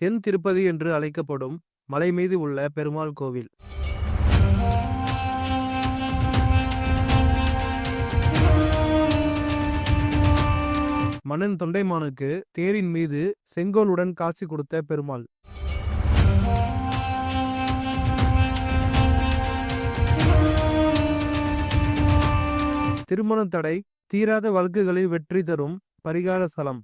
தென் திருப்பதி என்று அழைக்கப்படும் மலை மீது உள்ள பெருமாள் கோவில். மன்னன் தொண்டைமானுக்கு தேரின் மீது செங்கோலுடன் காசி கொடுத்த பெருமாள். திருமண தடை தீராத வழக்குகளில் வெற்றி தரும் பரிகார ஸ்தலம்.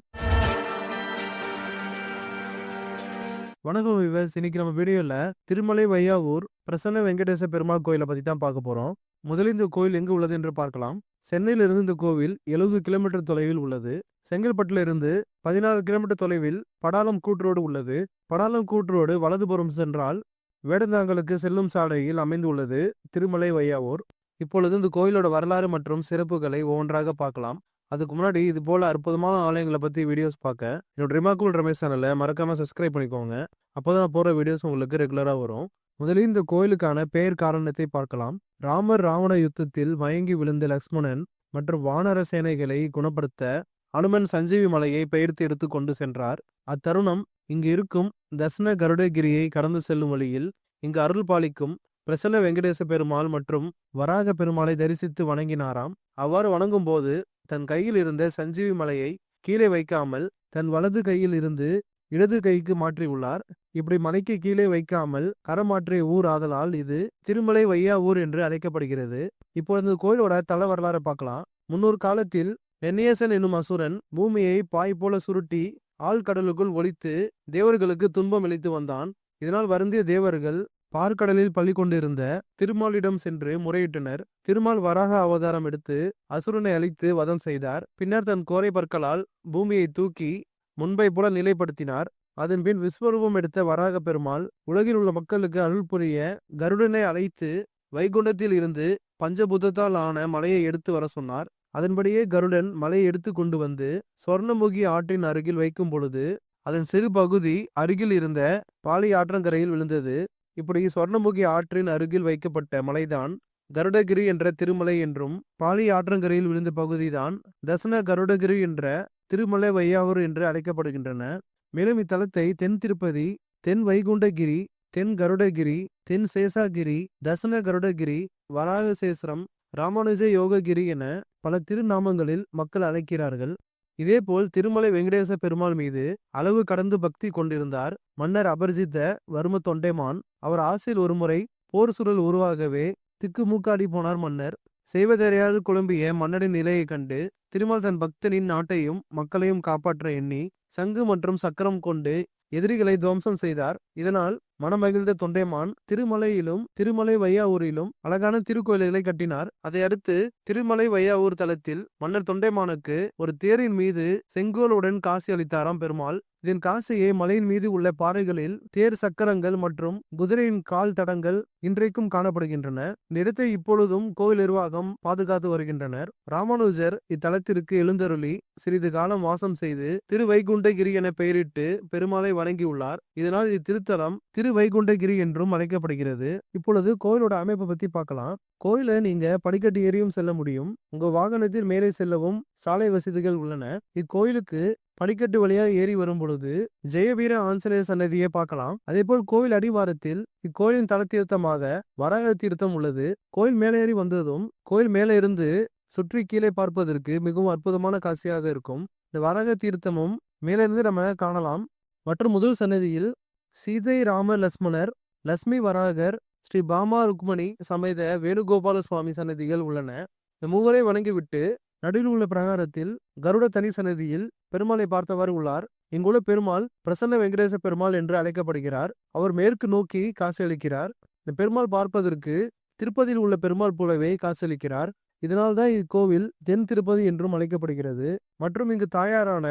வணக்கம் விவஸ் இன்னைக்கு நம்ம வீடியோல திருமலை வையாவூர் பிரசன்ன வெங்கடேச பெருமாள் கோயிலை பத்தி தான் பார்க்க போறோம். முதலில் இந்த கோயில் எங்கு உள்ளது என்று பார்க்கலாம். சென்னையிலிருந்து இந்த கோவில் எழுபது கிலோமீட்டர் தொலைவில் உள்ளது. செங்கல்பட்டுல இருந்து பதினாறு கிலோமீட்டர் தொலைவில் படாலம் கூட்டுரோடு உள்ளது. படாலம் கூட்டுரோடு வலதுபுறம் சென்றால் வேடந்தாங்கலுக்கு செல்லும் சாலையில் அமைந்துள்ளது திருமலை வையாவூர் இப்பொழுது இந்த கோயிலோட வரலாறு மற்றும் சிறப்புகளை ஒவ்வொன்றாக பார்க்கலாம். அதுக்கு முன்னாடி இது போல அற்புதமான ஆலயங்களை பத்தி வீடியோஸ் பார்க்க என்னோட ரிமாக்குள் ரமேஷ் சேனலை மறக்காம சப்ஸ்கிரைப் பண்ணிக்கோங்க. அப்போதான் தான் போற வீடியோஸ் உங்களுக்கு ரெகுலரா வரும். முதலில் இந்த கோயிலுக்கான பெயர் காரணத்தை பார்க்கலாம். ராமர் ராவண யுத்தத்தில் மயங்கி விழுந்த லக்ஷ்மணன் மற்றும் வானர சேனைகளை குணப்படுத்த அனுமன் சஞ்சீவி மலையை பெயர்த்து எடுத்து கொண்டு சென்றார். அத்தருணம் இங்கு இருக்கும் தசன கருடகிரியை கடந்து செல்லும் வழியில் இங்கு அருள் பாலிக்கும் பிரசன்ன வெங்கடேச பெருமாள் மற்றும் வராக பெருமாளை தரிசித்து வணங்கினாராம். அவ்வாறு வணங்கும் போது தன் கையில் இருந்த சஞ்சீவி மலையை கீழே வைக்காமல் தன் வலது கையில் இருந்து இடது கைக்கு மாற்றியுள்ளார் இப்படி மலைக்கு கீழே வைக்காமல் கரமாற்றிய ஊர் ஆதலால் இது திருமலை வையா ஊர் என்று அழைக்கப்படுகிறது. இப்பொழுது இந்த கோயிலோட தல வரலாறு பார்க்கலாம். முன்னொரு காலத்தில் நென்னியசன் என்னும் அசுரன் பூமியை பாய் போல சுருட்டி ஆழ்கடலுக்குள் ஒழித்து தேவர்களுக்கு துன்பம் அளித்து வந்தான். இதனால் வருந்திய தேவர்கள் பார்க்கடலில் பள்ளி கொண்டிருந்த திருமாலிடம் சென்று முறையிட்டனர். திருமால் வராக அவதாரம் எடுத்து அசுரனை அழித்து வதம் செய்தார். பின்னர் தன் கோரை பற்களால் பூமியை தூக்கி முன்பை போல நிலைப்படுத்தினார். அதன்பின் விஸ்வரூபம் எடுத்த வராக பெருமாள் உலகில் உள்ள மக்களுக்கு அருள் புரிய கருடனை அழைத்து வைகுண்டத்தில் இருந்து பஞ்சபூதத்தால் ஆன மலையை எடுத்து வர சொன்னார். அதன்படியே கருடன் மலையை எடுத்து கொண்டு வந்து சொர்ணமுகி ஆற்றின் அருகில் வைக்கும் பொழுது அதன் சிறு பகுதி அருகில் இருந்த பாலி ஆற்றங்கரையில் விழுந்தது. இப்படி சொர்ணமுகி ஆற்றின் அருகில் வைக்கப்பட்ட மலைதான் கருடகிரி என்ற திருமலை என்றும் பாலி ஆற்றங்கரையில் விழுந்த பகுதிதான் தசன கருடகிரி என்ற திருமலை வையாவூர் என்று அழைக்கப்படுகின்றன. மேலும் இத்தலத்தை தென் திருப்பதி தென் வைகுண்டகிரி தென் கருடகிரி தென் சேசாகிரி தசன கருடகிரி வராகசேஸ்வரம் ராமானுஜ யோககிரி என பல திருநாமங்களில் மக்கள் அழைக்கிறார்கள். இதேபோல் திருமலை வெங்கடேச பெருமாள் மீது அளவு கடந்து பக்தி கொண்டிருந்தார். மன்னர் அபர்ஜித்த வர்ம தொண்டைமான் அவர் ஆசில் ஒருமுறை போர் சுழல் உருவாகவே திக்கு மூக்காடி போனார் மன்னர். செய்வதறியாது குழம்பிய மன்னரின் நிலையை கண்டு திருமால் தன் பக்தனின் நாட்டையும் மக்களையும் காப்பாற்ற எண்ணி சங்கு மற்றும் சக்கரம் கொண்டு எதிரிகளை துவம்சம் செய்தார். இதனால் மனமகிழ்ந்த தொண்டைமான் திருமலையிலும் திருமலை வையாவூரிலும் அழகான திருக்கோயில்களை கட்டினார். அதை அடுத்து திருமலை வையாவூர் தலத்தில் மன்னர் தொண்டைமானுக்கு ஒரு தேரின் மீது செங்கோலுடன் காசி அளித்தாராம் பெருமாள். இதன் காசையே மலையின் மீது உள்ள பாறைகளில் தேர் சக்கரங்கள் மற்றும் குதிரையின் கால் தடங்கள் இன்றைக்கும் காணப்படுகின்றன. இந்த இடத்தை இப்பொழுதும் கோயில் நிர்வாகம் பாதுகாத்து வருகின்றனர். ராமானுஜர் இத்தலத்திற்கு எழுந்தருளி சிறிது காலம் வாசம் செய்து திருவைகுண்டகிரி என பெயரிட்டு பெருமாளை வணங்கியுள்ளார். இதனால் இத்திருத்தலம் திருவைகுண்டகிரி என்றும் அழைக்கப்படுகிறது. இப்பொழுது கோயிலோட அமைப்பை பத்தி பார்க்கலாம். கோயில நீங்க படிக்கட்டு ஏறியும் செல்ல முடியும். உங்க வாகனத்தில் மேலே செல்லவும் சாலை வசதிகள் உள்ளன. இக்கோயிலுக்கு படிக்கட்டு வழியாக ஏறி வரும் பொழுது ஜெயவீர ஆஞ்சநேய சன்னதியை பார்க்கலாம். அதே போல் கோவில் அடிவாரத்தில் இக்கோயிலின் தல தீர்த்தமாக வராக தீர்த்தம் உள்ளது. கோயில் மேலே ஏறி வந்ததும் கோயில் மேலே இருந்து சுற்றி கீழே பார்ப்பதற்கு மிகவும் அற்புதமான காட்சியாக இருக்கும். இந்த வராக தீர்த்தமும் மேலிருந்து நம்ம காணலாம். மற்றும் முதல் சன்னதியில் சீதை ராம லக்ஷ்மணர் லட்சுமி வராகர் ஸ்ரீ பாமா ருக்மணி சமேத வேணுகோபால சுவாமி சன்னதிகள் உள்ளன. இந்த மூவரை வணங்கிவிட்டு நடுவில் உள்ள பிரகாரத்தில் கருட தனி சன்னதியில் பெருமாளை பார்த்தவாறு உள்ளார். இங்குள்ள பெருமாள் பிரசன்ன வெங்கடேச பெருமாள் என்று அழைக்கப்படுகிறார். அவர் மேற்கு நோக்கி காசளிக்கிறார். இந்த பெருமாள் பார்ப்பதற்கு திருப்பதியில் உள்ள பெருமாள் போலவே காசளிக்கிறார். இதனால்தான் இக்கோவில் தென் திருப்பதி என்றும் அழைக்கப்படுகிறது. மற்றும் இங்கு தாயாரான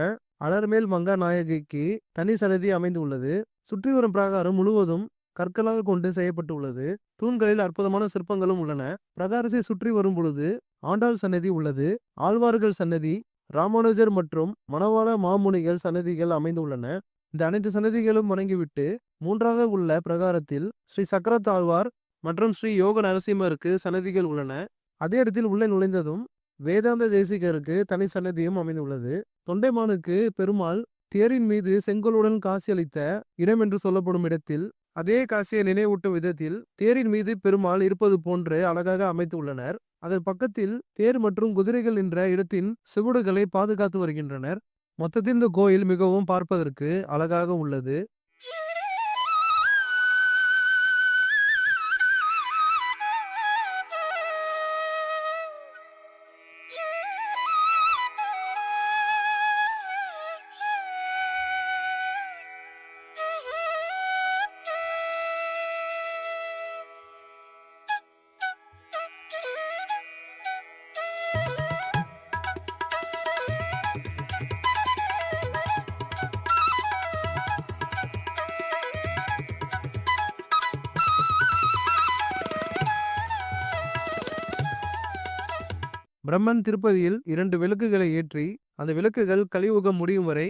அலர்மேல் மங்கா நாயகிக்கு தனி சன்னதி அமைந்துள்ளது. சுற்றி வரும் பிரகாரம் முழுவதும் கற்களாக கொண்டு செய்யப்பட்டுள்ளது. தூண்களில் அற்புதமான சிற்பங்களும் உள்ளன. பிரகாரத்தை சுற்றி வரும் பொழுது ஆண்டாள் சன்னதி உள்ளது. ஆழ்வார்கள் சன்னதி ராமானுஜர் மற்றும் மணவாள மாமுனிகள் சன்னதிகள் அமைந்துள்ளன. இந்த அனைத்து சன்னதிகளும் வணங்கிவிட்டு மூன்றாக உள்ள பிரகாரத்தில் ஸ்ரீ சக்கரத்தாழ்வார் மற்றும் ஸ்ரீ யோக நரசிம்மருக்கு சன்னதிகள் உள்ளன. அதே இடத்தில் உள்ளே நுழைந்ததும் வேதாந்த தேசிகருக்கு தனி சன்னதியும் அமைந்துள்ளது. தொண்டைமானுக்கு பெருமாள் தேரின் மீது செங்கோலுடன் காட்சியளித்த இடம் என்று சொல்லப்படும் இடத்தில் அதே காசியை நினைவூட்டும் விதத்தில் தேரின் மீது பெருமாள் இருப்பது போன்று அழகாக அமைத்து உள்ளனர். அதன் பக்கத்தில் தேர் மற்றும் குதிரைகள் என்ற இடத்தின் சுவடுகளை பாதுகாத்து வருகின்றனர். மொத்தத்தில் இந்த கோயில் மிகவும் பார்ப்பதற்கு அழகாக உள்ளது. பிரம்மன் திருப்பதியில் இரண்டு விளக்குகளை ஏற்றி அந்த விளக்குகள் கலியுகம் முடியும் வரை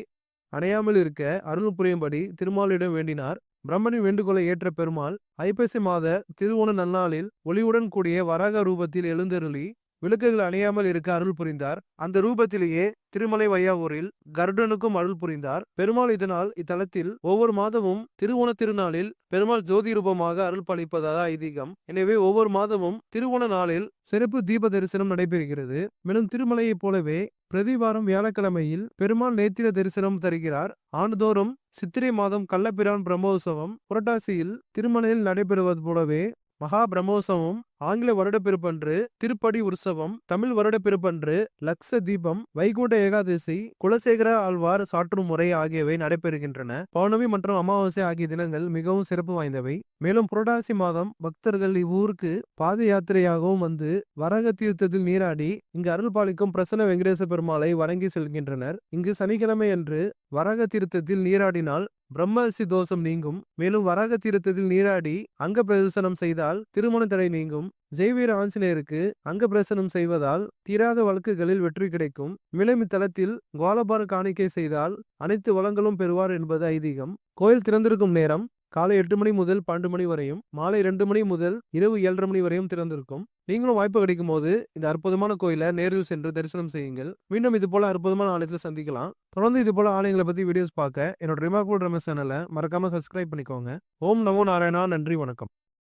அணையாமல் இருக்க அருள் புரியும்படி திருமாலிடம் வேண்டினார். பிரம்மனின் வேண்டுகோளை ஏற்ற பெருமாள் ஐப்பசி மாத திருவோண நன்னாளில் ஒளியுடன் கூடிய வராக ரூபத்தில் எழுந்தருளி விளக்குகள் அணியாமல் இருக்க அருள் புரிந்தார். அந்த ரூபத்திலேயே திருமலை வையாவூரில் கருடனுக்கும் அருள் புரிந்தார். பெருமாள் இதனால் இத்தலத்தில் ஒவ்வொரு மாதமும் திருவோண திருநாளில் பெருமாள் ஜோதி ரூபமாக அருள் பளிப்பதாக ஐதீகம். எனவே ஒவ்வொரு மாதமும் திருவோண நாளில் சிறப்பு தீப தரிசனம் நடைபெறுகிறது. மேலும் திருமலையைப் போலவே பிரதிவாரம் வியாழக்கிழமையில் பெருமாள் நேத்திர தரிசனம் தருகிறார். ஆண்டுதோறும் சித்திரை மாதம் கள்ளப்பிரான் பிரம்மோற்சவம் புரட்டாசியில் திருமலையில் நடைபெறுவது போலவே மகா பிரம்மோற்சவம் ஆங்கில வருடப்பிறப்பன்று திருப்படி உற்சவம் தமிழ் வருடப்பிறப்பன்று லக்ஷ தீபம் வைகுண்ட ஏகாதசி குலசேகர ஆழ்வார் சாற்றும் முறை ஆகியவை நடைபெறுகின்றன. பௌர்ணமி மற்றும் அமாவாசை ஆகிய தினங்கள் மிகவும் சிறப்பு வாய்ந்தவை. மேலும் புரட்டாசி மாதம் பக்தர்கள் இவ்வூருக்கு பாத யாத்திரையாகவும் வந்து வரக தீர்த்தத்தில் நீராடி இங்கு அருள் பாலிக்கும் பிரசன்ன வெங்கடேச பெருமாளை வணங்கி செல்கின்றனர். இங்கு சனிக்கிழமை அன்று வரக தீர்த்தத்தில் நீராடினால் பிரம்மசி தோஷம் நீங்கும். மேலும் வராக தீர்த்தத்தில் நீராடி அங்க பிரதர்சனம் செய்தால் திருமண தடை நீங்கும். ஜெய்வீர ஆஞ்சநேயருக்கு அங்க பிரசனம் செய்வதால் தீராத வழக்குகளில் வெற்றி கிடைக்கும். மேலும் இத்தலத்தில் கோலபார காணிக்கை செய்தால் அனைத்து வளங்களும் பெறுவார் என்பது ஐதீகம். கோயில் திறந்திருக்கும் நேரம் காலை எட்டு மணி முதல் பன்னெண்டு மணி வரையும் மாலை ரெண்டு மணி முதல் இரவு ஏழரை மணி வரையும் திறந்திருக்கும். நீங்களும் வாய்ப்பு கிடைக்கும் போது இந்த அற்புதமான கோயிலை நேரில் சென்று தரிசனம் செய்யுங்கள். மீண்டும் இது போல அற்புதமான ஆலயத்தில் சந்திக்கலாம். தொடர்ந்து இது போல ஆலயங்களை பத்தி வீடியோஸ் பார்க்க என்னோட ரிமார்க்கபிள் ரமேஷ் சேனலை மறக்காம சப்ஸ்கிரைப் பண்ணிக்கோங்க. ஓம் நமோ நாராயணா நன்றி வணக்கம்.